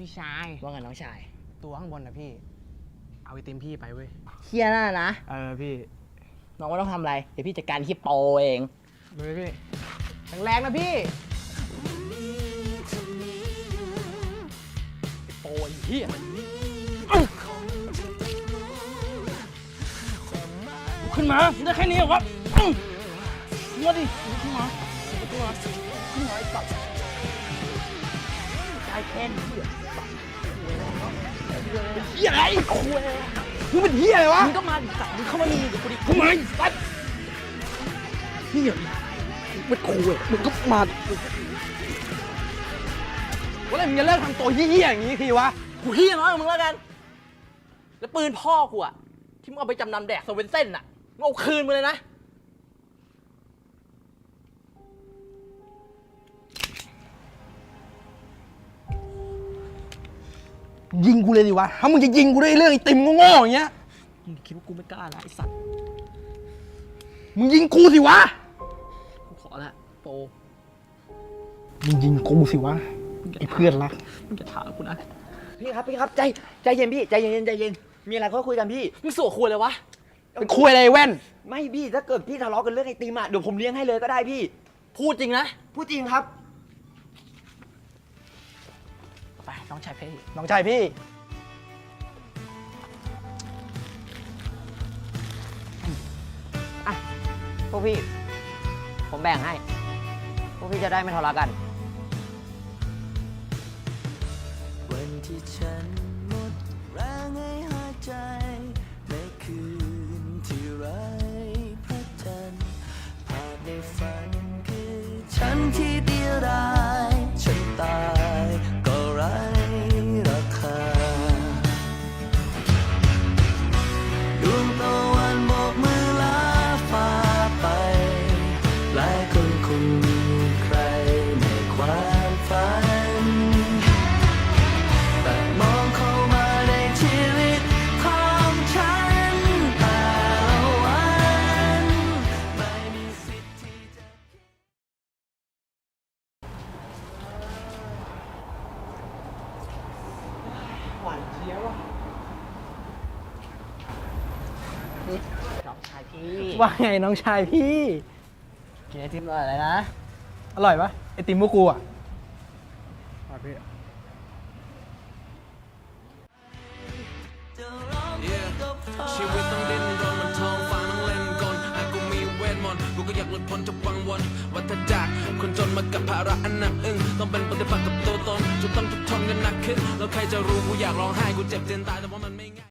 พี่ชาย ว่าไงน้องชายตัวข้างบนนะพี่ เอาไอติมพี่ไปเว้ยเฮียน่านะ เออพี่น้องไม่ต้องทำอะไร เดี๋ยวพี่จัดการฮิปโปเองดูดิพี่แรงๆนะพี่ไอ้โปยเฮียขึ้นมาได้แค่นี้เหรอวะอื้อมาดิขึ้นมาขึ้นมาขึ้นมาไอ้สัตว์ ใจเย็นเฮียอะไรคุยมึงเป็นเฮียอะไรวะมึงก็มาดิสัตว์มึงเข้ามานี่เดี๋ยวกูดิทำไมสัตว์เฮียมันขู่เว้ยมึงก็มาว่าอะไรมึงจะเลิกทำตัวเฮี้ยๆอย่างนี้ทีวะกูเฮียน้อยกว่ามึงแล้วกัน แล้วปืนพ่อกูอะที่มึงเอาไปจำนำแดกโซเวนเซ่นอะมึงเอาคืนมาเลยนะ ยิงกูเลยดิวะ ถ้ามึงจะยิงกูด้วยเรื่องไอติมโง่ๆอย่างเงี้ย มึงคิดว่ากูไม่กล้าละไอสัตว์ มึงยิงกูสิวะ กูขอละโปมึงยิงกูสิวะไอเพื่อนรัก มึงจะถามกูนะ พี่ครับพี่ครับใจใจเย็นพี่ใจเย็นใจเย็น มีอะไรก็คุยกันพี่ มึงสัวควรเลยวะไปคุยอะไรแว่น ไม่พี่ถ้าเกิดพี่ทะเลาะกันเรื่องไอติมอะเดี๋ยวผมเลี้ยงให้เลยก็ได้พี่ พูดจริงนะ พูดจริงครับ ไปน้องชายพี่น้องชายพี่ พวกพี่ ผมแบ่งให้ พวกพี่จะได้ไม่ทะเลาะกัน วันที่ฉัน หลายคนคงมีใครในความฝัน แต่มองเข้ามาในชีวิตของฉันแต่ละวันไม่มีสิทธิ์ที่จะหวานเชียวะน้องชายพี่ว่าไงน้องชายพี่ กินไอติมอร่อยเลยนะ อร่อยปะไอติมพวกกูอะอร่อยพี่จะร้องเพลงกับเธอชีวิตต้องดิ้นรนมันทองฟ้าต้องเล่นกลไอ้กูมีเวทมนต์กูก็อยากหลุดพ้นจากวังวนวัฏจักรคนจนมากับภาระอันหนักอึ้งต้องเป็นปฏิบัติกับตัวตนจนต้องทุกข์ทนกันหนักขึ้น แล้วใครจะรู้กูอยากร้องไห้กูเจ็บเจียนตายแต่ว่ามันไม่ง่าย